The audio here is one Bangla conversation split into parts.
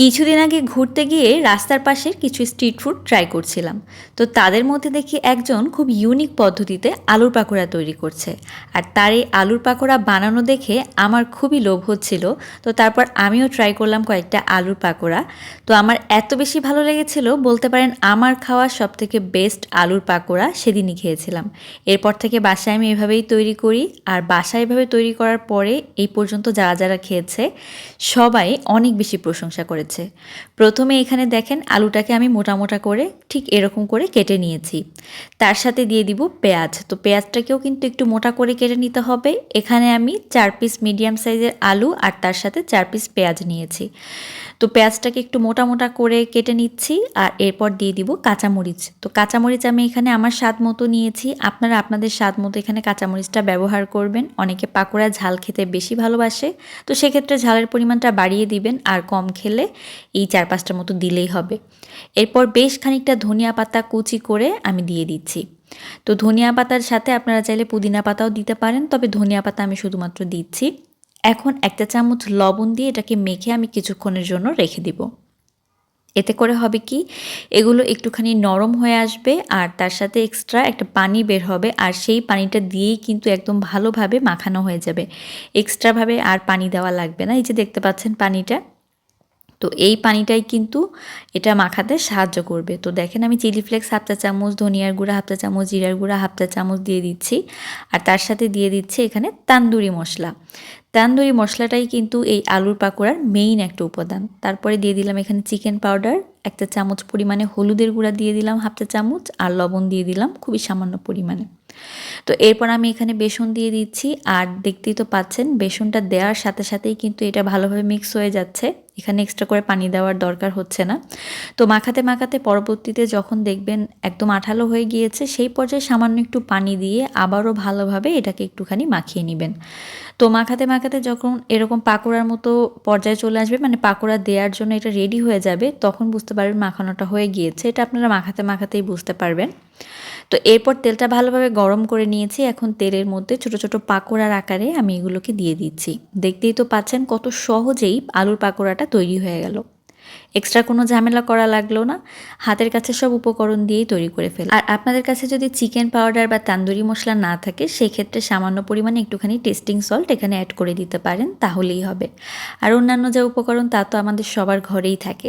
কিছুদিন আগে ঘুরতে গিয়ে রাস্তার পাশের কিছু স্ট্রিট ফুড ট্রাই করছিলাম। তো তাদের মধ্যে দেখি একজন খুব ইউনিক পদ্ধতিতে আলুর পাকোড়া তৈরি করছে। আর তার এই আলুর পাকোড়া বানানো দেখে আমার খুবই লোভ হচ্ছিল। তো তারপর আমিও ট্রাই করলাম কয়েকটা আলুর পাকোড়া। তো আমার এত বেশি ভালো লেগেছিল, বলতে পারেন আমার খাওয়া সব থেকে বেস্ট আলুর পাকোড়া সেদিনই খেয়েছিলাম। এরপর থেকে বাসায় আমি এভাবেই তৈরি করি। আর বাসায় এভাবে তৈরি করার পরে এই পর্যন্ত যারা যারা খেয়েছে, সবাই অনেক বেশি প্রশংসা করেছে। প্রথমে এখানে দেখেন আলুটাকে আমি মোটা মোটা করে ঠিক এরকম করে কেটে নিয়েছি। তার সাথে দিয়ে দিব পেঁয়াজ। তো পেঁয়াজটাকেও কিন্তু একটু মোটা করে কেটে নিতে হবে। এখানে আমি চার পিস মিডিয়াম সাইজের আলু আর তার সাথে চার পিস পেঁয়াজ নিয়েছি। তো পেঁয়াজটাকে একটু মোটা মোটা করে কেটে নিচ্ছি আর এরপর দিয়ে দিব কাঁচামরিচ। তো কাঁচামরিচ আমি এখানে আমার স্বাদ মতো নিয়েছি। আপনারা আপনাদের স্বাদ মতো এখানে কাঁচামরিচটা ব্যবহার করবেন। অনেকে পাকোড়া ঝাল খেতে বেশি ভালোবাসে। তো সেক্ষেত্রে ঝালের পরিমাণটা বাড়িয়ে দিবেন আর কম খেলে এই চার পাঁচটার মতো দিলেই হবে। এরপর বেশ খানিকটা ধনিয়া পাতা কুচি করে আমি দিয়ে দিচ্ছি। তো ধনিয়া পাতার সাথে আপনারা চাইলে পুদিনা পাতাও দিতে পারেন, তবে ধনিয়া পাতা আমি শুধুমাত্র দিচ্ছি। এখন একটা চামচ লবণ দিয়ে এটাকে মেখে আমি কিছুক্ষণের জন্য রেখে দিব। এতে করে হবে কি, এগুলো একটুখানি নরম হয়ে আসবে আর তার সাথে এক্সট্রা একটা পানি বের হবে আর সেই পানিটা দিয়েই কিন্তু একদম ভালোভাবে মাখানো হয়ে যাবে। এক্সট্রাভাবে আর পানি দেওয়া লাগবে না। এই যে দেখতে পাচ্ছেন পানিটা। তো এই পানিটাই কিন্তু এটা মাখাতে সাহায্য করবে। তো দেখেন আমি চিলি ফ্লেক্স হাফ চা চামচ, ধনিয়ার গুঁড়া হাফ চা চামচ, জিরার গুঁড়া হাফ চা চামচ দিয়ে দিচ্ছি। আর তার সাথে দিয়ে দিচ্ছি এখানে তান্দুরি মশলা। তান্দুরি মশলাটাই কিন্তু এই আলুর পাকোড়ার মেইন একটা উপাদান। তারপরে দিয়ে দিলাম এখানে চিকেন পাউডার একটা চামচ পরিমাণে হলুদের গুঁড়া দিয়ে দিলাম হাফ চা চামচ আর লবণ দিয়ে দিলাম খুবই সামান্য পরিমাণে। তো এরপর আমি এখানে বেসন দিয়ে দিচ্ছি আর দেখতেই তো পাচ্ছেন, বেসনটা দেওয়ার সাথে সাথেই কিন্তু এটা ভালোভাবে মিক্স হয়ে যাচ্ছে। এখানে এক্সট্রা করে পানি দেওয়ার দরকার হচ্ছে না। তো মাখাতে মাখাতে পরবর্তীতে যখন দেখবেন একদম আঠালো হয়ে গিয়েছে, সেই পর্যায়ে সামান্য একটু পানি দিয়ে আবারও ভালোভাবে এটাকে একটুখানি মাখিয়ে নেবেন। তো মাখাতে মাখাতে যখন এরকম পাকোড়ার মতো পর্যায়ে চলে আসবে মানে পাকোড়া দেওয়ার জন্য এটা রেডি হয়ে যাবে, তখন বুঝতে পারবেন মাখানোটা হয়ে গিয়েছে। এটা আপনারা মাখাতে মাখাতেই বুঝতে পারবেন। তো এরপর তেলটা ভালোভাবে গরম করে নিয়েছি। এখন তেলের মধ্যে ছোট ছোট পাকোড়ার আকারে আমি এগুলোকে দিয়ে দিচ্ছি। দেখতেই তো পাচ্ছেন কত সহজেই আলুর পাকোড়াটা তৈরি হয়ে গেল। এক্সট্রা কোনো ঝামেলা করা লাগল না। হাতের কাছে সব উপকরণ দিয়েই তৈরি করে ফেল আর আপনাদের কাছে যদি চিকেন পাউডার বা তান্দুরি মশলা না থাকে, সেক্ষেত্রে সামান্য পরিমাণে একটুখানি টেস্টিং সল্ট এখানে অ্যাড করে দিতে পারেন, তাহলেই হবে। আর অন্যান্য যা উপকরণ, তা তো আমাদের সবার ঘরেই থাকে।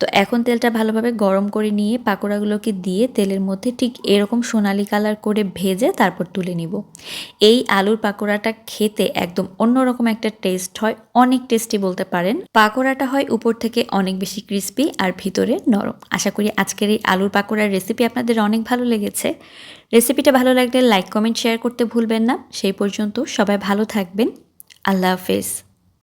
তো এখন তেলটা ভালোভাবে গরম করে নিয়ে পাকোড়াগুলোকে দিয়ে তেলের মধ্যে ঠিক এরকম সোনালি কালার করে ভেজে তারপর তুলে নিব। এই আলুর পাকোড়াটা খেতে একদম অন্যরকম একটা টেস্ট হয়, অনেক টেস্টি বলতে পারেন। পাকোড়াটা হয় উপর থেকে অনেক বেশি ক্রিস্পি আর ভিতরে নরম। আশা করি আজকের এই আলুর পাকোড়ার রেসিপি আপনাদের অনেক ভালো লেগেছে। রেসিপিটা ভালো লাগলে লাইক কমেন্ট শেয়ার করতে ভুলবেন না। সেই পর্যন্ত সবাই ভালো থাকবেন। আল্লাহ হাফেজ।